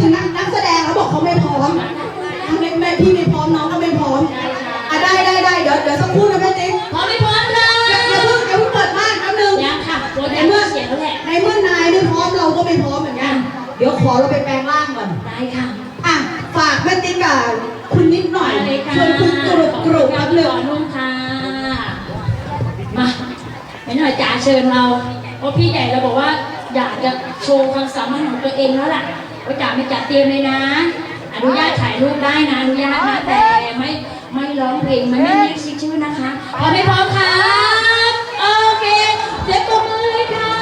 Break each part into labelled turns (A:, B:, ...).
A: ถึงนักนักแสดงแล้วบอกเขาไม่พร้อมไม่ไม่พี่ไม่พร้อมน้องก็ไม่พร้อมอะได้ได้ได้เดี๋ยวเดี๋ยวสักครู่นะแม่ติ๊ก
B: พร้อมไม่พร้อมค่ะ
A: อย่าอย่าเพิ่งอย่าเพิ่งเปิดม่านแป๊บนึง
B: ยังค่ะโปรแกรมเมื่อเสียงแล้วแหละ
A: ในเมื่อนายไม่พร้อมเราก็ไม่พร้อมเหมือนกันเดี๋ยวขอเราไปแปลงร่างก่อน
B: ได้ค่ะ
A: อะฝากแม่ติ๊กกับคุณนิดหน่อย
B: มาเลยค่ะ
A: ชวนคุณกรุบกรุบ
B: ค
A: แป๊
B: รับบ
A: นึง
B: ก่อนนุ่งค่ะมาไม่หน่อยจ๋าเชิญเราเพราะพี่ใหญ่เราบอกว่าอยากจะโชว์ความสามารถของตัวเองแล้วล่ะ ว่าจะไม่จัดเตรียมเลยนะ อนุญาตถ่ายรูปได้นะอนุญาตนะแต่ไม่ไม่ร้องเพลงไม่ไม่เรียกชื่อนะคะพร้อมไม่พร้อมครับ โอเคเดี๋ยวปรบมือเลยค่ะ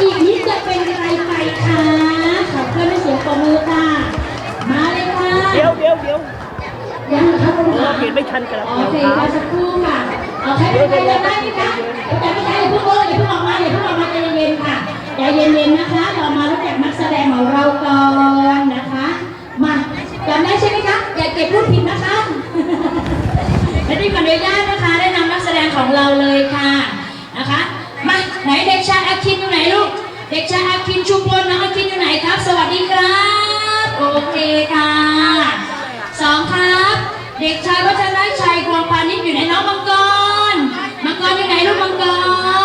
B: อีกนิดจะเป็นอะไรไปคะขอเพื่อนไม่เสียงปรบมือค่ะ มาเลยค่ะ
C: เดี๋ยวเดี๋ยวเดี๋ยว
B: ยังเหรอคะคุณ
C: เขาเปลี่ยนไม่ทันกันแล้ว
B: โอเคค่ะสักครู่ค่ะเอาใครเป็นใครจะได้ไหมคะแต่ไม่ใช่อย่าเพิ่งโอ้อย่าเพิ่งออกมาอย่าเพิ่งออกมาใจเย็นๆค่ะใจเย็นๆนะคะ เรามารู้จักนักแสดงของเราก่อนนะคะ มาจำได้ใช่ไหมคะอย่าเก็บพูดผิดนะคะและที่ขออนุญาตนะคะได้นำนักแสดงของเราเลยค่ะนะคะมาไหนเด็กชายอาคินอยู่ไหนลูกเด็กชายอาคินชุมพลน้องอาคินอยู่ไหนครับ สวัสดีครับ โอเคค่ะ สองครับ เด็กชายวัฒนชัยควงพาณิชย์อยู่ไหนน้องมังกร มังกรอยู่ไหนลูกมังก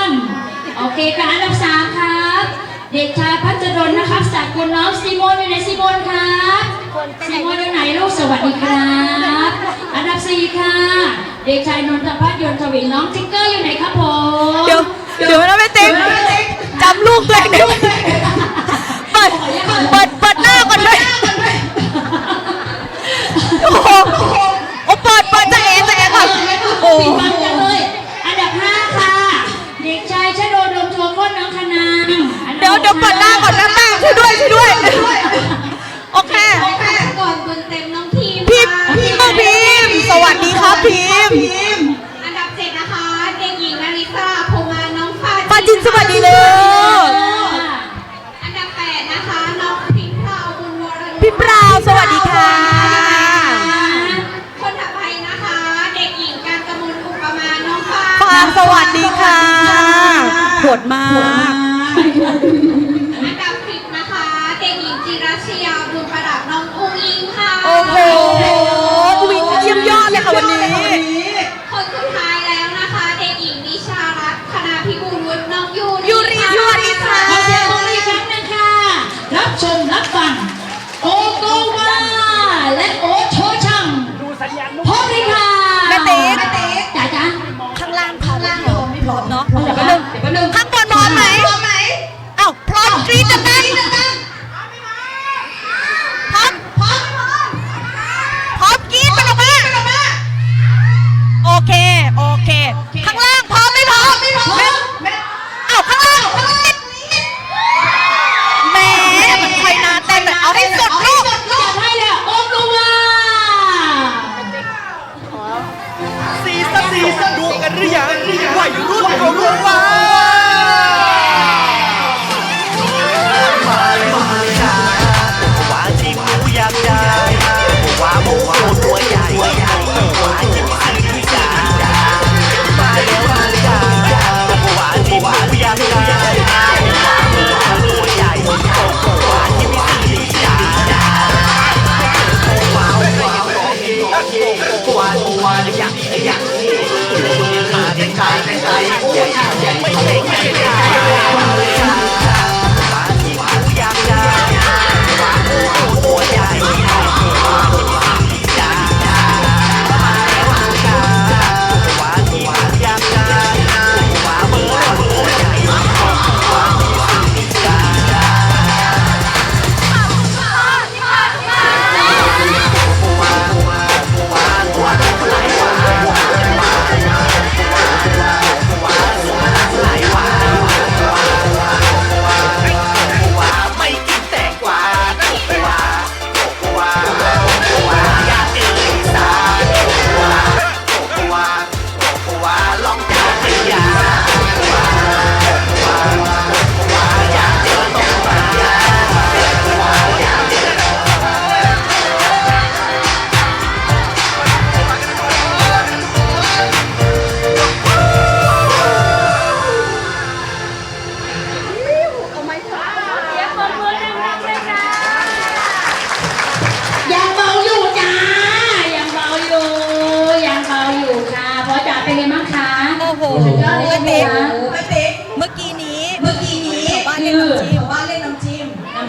B: ร โอเคค่ะอันดับสามครับ เด็กชายพัชรดลนะครับจากคุณน้องซีโมนอยู่ไหนซีโมนครับซีโมนอยู่ไหนลูกสวัสดีครับ อันดับสี่ค่ะ เด็กชายนนทพัฒน์ยนทวินน้องทิกเกอร์อยู่ไหนครับผม
D: เดี๋ยวเดี๋ยวนะแม่ติ๊กจำลูกตัวเองได้ไหมเปิดเปิดเปิดหน้าก่อนด้วยโอ้โหโอ้เปิดเปิดจะเอ๋จะเอ๋ก่อนโอ้
B: ปิดบังจังเลยอันดับห้าค่ะ เด็กชายชโดดมโชโคตรน้องคณา
D: เดี๋ยวเดี๋ยวเปิดหน้าก่อนนะแม่ช่วยด้วยช่วยด้วย โอเค
E: ก่อนคนเต็มน้องทีม
D: พิม
E: ค่
D: พิมพ์พิมพ์สวัสดีครับพิมพ์
E: อันดับเจ็ดนะคะเด็กหญิงนาริสราพงมาน้องฟ้า
D: ปาจินสวัสดีเลย
E: อันดับแปดนะคะน้องพิมพ์พราวบุญวรนุช
D: พี่ปราวสวัสดีค่ะ วัสดีค่ะโหดมา
A: ก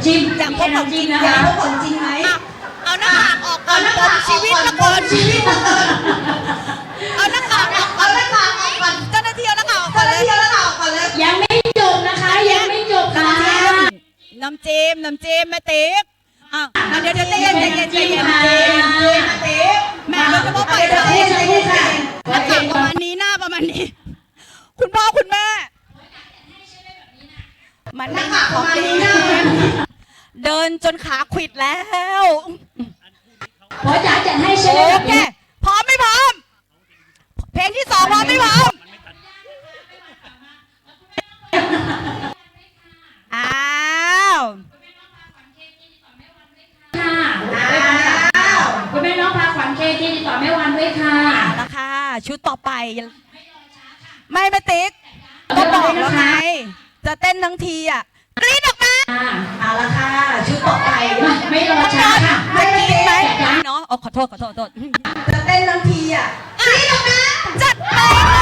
A: จิ้ม
F: น้ำจิ้ม
A: อยากพบของจริง
F: นะ
A: อยาก
F: คะ
A: พบของจริงไหม
D: อะเอาหน้ากากออกก่อน
A: หน้า
D: ป
A: กามก
D: ชีวิต
A: อ
D: ละ
A: อก
D: ก่
A: ก่
D: อ
A: อนนชีวิตละก่อน
D: เอาหน้ากากออกก่
A: เอา
D: อน
A: หน้ากากออกก่อน
D: เจ้าหน้าที่เอาหน้ากากออกก่
A: เจ้า
D: อน
A: ห
D: เล
A: น้ายที่เอาหน้ากากออกก่อนเลย
F: ยังไม่จบนะคะ ยังไม่จบค่ะ
D: น้ำจิ้มน้ำจิ้มแม่ติ๊กอะอะเดี๋ยวเดี๋ยวใจเย็นใจเย็นใจเย็น
F: ค่ะ
D: แม่เราจะมาไป
A: เดี๋ยว
D: เล
A: ใจ
D: ย
A: เย็นใจเย็นค่ะ
D: หน้ากากประมาณนี้หน้าประมาณนี้ คุณพ่อคุณแม่มัน
A: หน้า
D: ไม่
A: กากประมาณนี้นะ
D: เดินจนขาขวิดแล้ว
F: ขอจ๋าจัดให้ใช่ไหม
D: โอ
F: แบบ
D: เค
F: นี้
D: พร้อมไม่พร้อม เพลงที่สองพร้อมไม่พร้อมอ้าว
F: ค่ะคุณแม่น้องพาขวัญเคทีติดต่อแม่วันด้วยค่ะ
D: แล้วค่ะชุดต่อไป ไม่แม่ติ๊กก็บอกแล้วไงจะเต้นทั้งทีอะกรี๊ดออกมา
A: ต่อไป
F: ไม่ไม่รอช้าค่ะ
D: จะกรี๊ดไหมเนาะอ๋อขอโทษขอโทษขอโทษ
A: จะเต้นทั้งทีอะ
D: กรี๊ดออกมา
F: จัดไป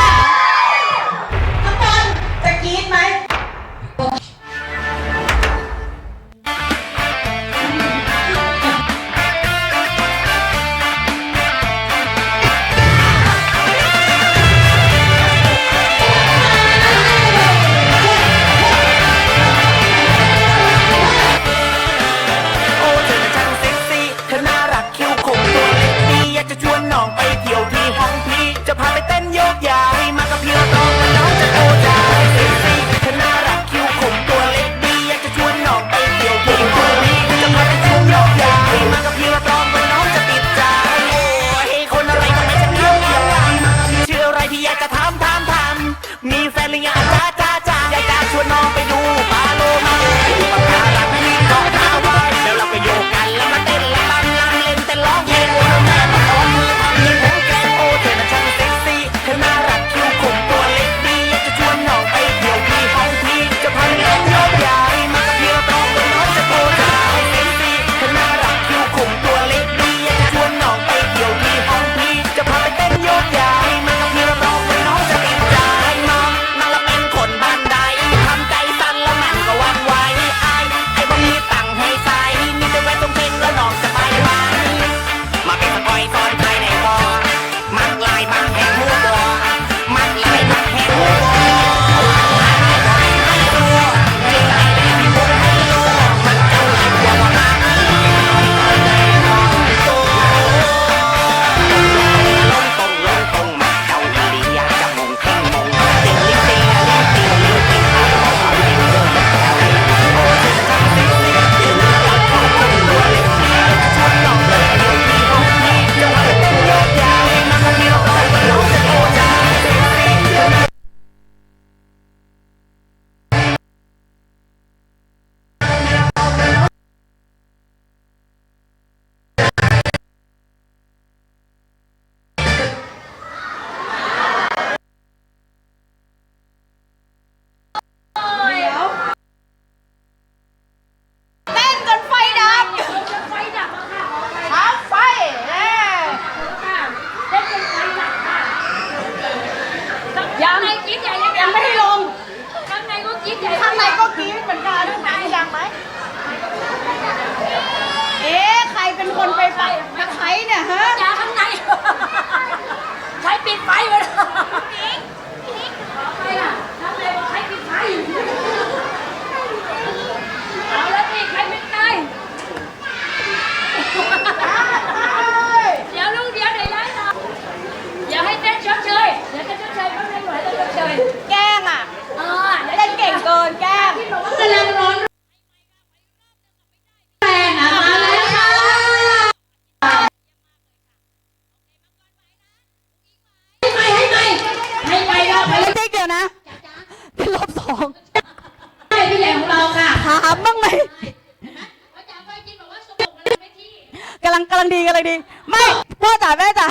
F: ำ
D: ลังกำลังดีกำลังดี ไม่พ่อจ๋าแม่จ๋า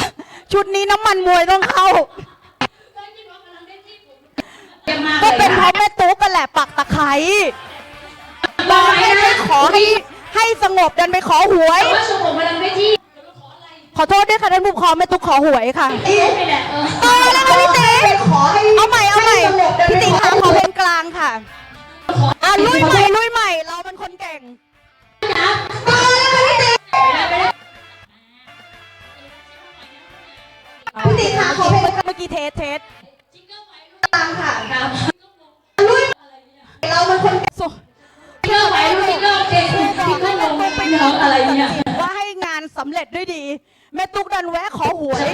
D: ชุดนี้น้ำมันมวยต้องเข้า
F: ก็เป็
D: นเพราะแม่ตุ๊กกันแหละปักตะไคร้
F: บอก
D: ให้ไปขอให้ให้สงบดันไปขอหวย
F: สมอกำลังได้ที่
D: ขอโทษด้วยค่ะท่านผู้ครองแม่ตุ๊กขอหวยค่ะ
F: ที่แอ
D: แล้วนะพี่ติ๊กเอาใหม่เอาใหม่พี่ติ๊กคะขอเป็นกลางค่ะอะ
F: ลุยมา
A: ติค่ะขอเพลง
F: เมื่อกี้เทสเทส
A: ตามค่ะลุยเรามันคน
F: โซ่
B: เลิกไหวลุยเลิกเก่งพี่ก็งงไปน้องอะไรเนี่ย
F: ว่าให้งานสำเร็จด้วยดี แม่ตุ๊กดันแวะขอหวย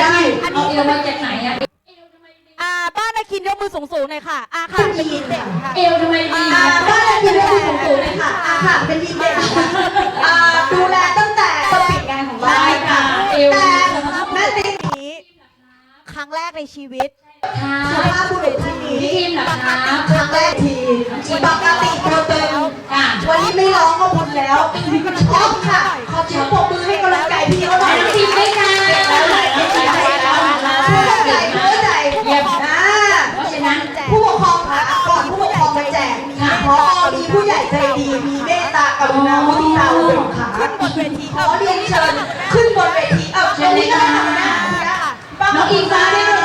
D: ได้เอาเอวมาจากไหนอะอ่าบ้านอาคินยกมือ
A: สูง
F: ๆหน่อยค่ะอาค่ะเป็นดีเด่นค่ะ
B: เอวทำไมดี
A: อ่าก็นลยเป็นผู้สูงเลยค่ะอ่าค่ะเป็นดีเด่นอ่าดูแลตั้งแต่ปิดงานของเรา
B: ค่ะ
A: แต่แม่ติ๊
F: นี้ครั้งแรกในชีวิต
A: สภาพบุรุษที
B: มทีมหรอกคะ
A: ติเธอเต้ทีปกติเธเต้น
B: ค่ะ
A: วันนี้ไม่ร้องก็บุญแล้วชอบค่ะ ขอเสียงปรบมือให้กำลังใจพี่เขาหน่อย
B: ทีมด้วยค่ะ
A: ช่วยกำลังใจ
B: ช่วยใจ
A: นะ
B: เพราะฉะนั้น
A: ผู้ปกคร
D: องคะก่อนผู้ปกครองไปแจกพอมีผู้ใหญ่ใจ
A: ดีมีเมตตากรุณามุทิตาอุเบขา
F: บนที
A: ขอเรียนเชิญขึ้นบนเวทีเอาเชิญเลยค่ะน้
B: องอิงฟ้าได้เย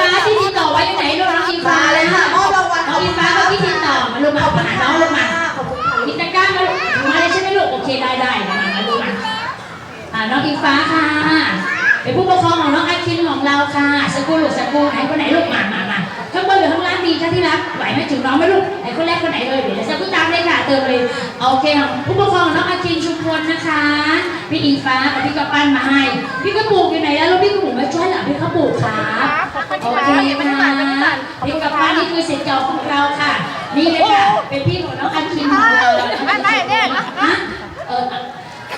B: น้องอิงฟ้าที่ติดต่อไว้อยู่ไหนลูกน้องอิงฟ้า
A: มาเลยค่ะมอบรางวัล
B: น้องอิงฟ้าเขาที่ติดต่อมาลูกมาหาน้องลูกมา
A: ขอบคุณค่ะ
B: กิจกรรมมาลูกมาเลยใช่ไหมลูกโอเคได้ได้มามาลูกมาอ่าน้องอิงฟ้าค่ะเป็นผู้ปกครองของน้องอาคินของเราค่ะสักครู่ลูกสักครู่ไหนคนไหนลูกมามามา ข้างบนหรือข้างล่างดีคะที่รักไหวไหมถึงน้องไหมลูกไหนคนแรกคนไหนเลยเดี๋ยวสักครู่ตามเลยค่ะเติมเลยโอเคค่ะผู้ปกครองของน้องอาคินชุมพลนะคะพี่อิงฟ้ากับพี่กระปั้นมาให้พี่กระปุกอยู่ไหนแล้วลูกพี่กระปุกมาช่วยเหรอพี่กระปุกครับโอเคค่ะพี่กระปั้นนี่คือสิทธิ์เก่าของเราค่ะ นี่เลยค่ะเป็นพี่ของน้องอาคินของเราไม่ไม่เนี่ยนะเออ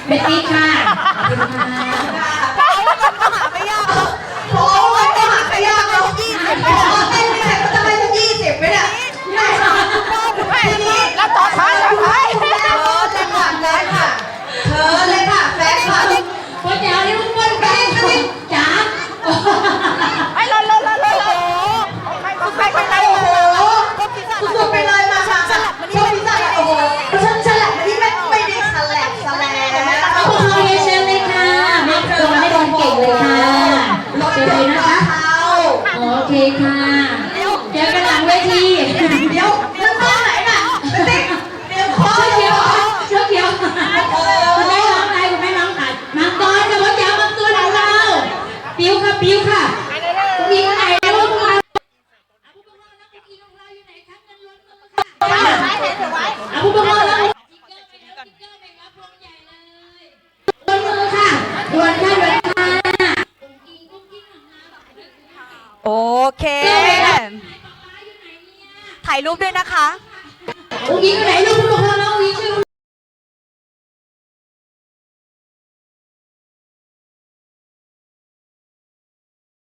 B: เป็นพี่ค่ะขอบคุณค่ะ
F: ไม่ยาก
A: โอ้ยไม่หาใครยากเรายี่สิบ แล้วต่อท้ายต่อท้าย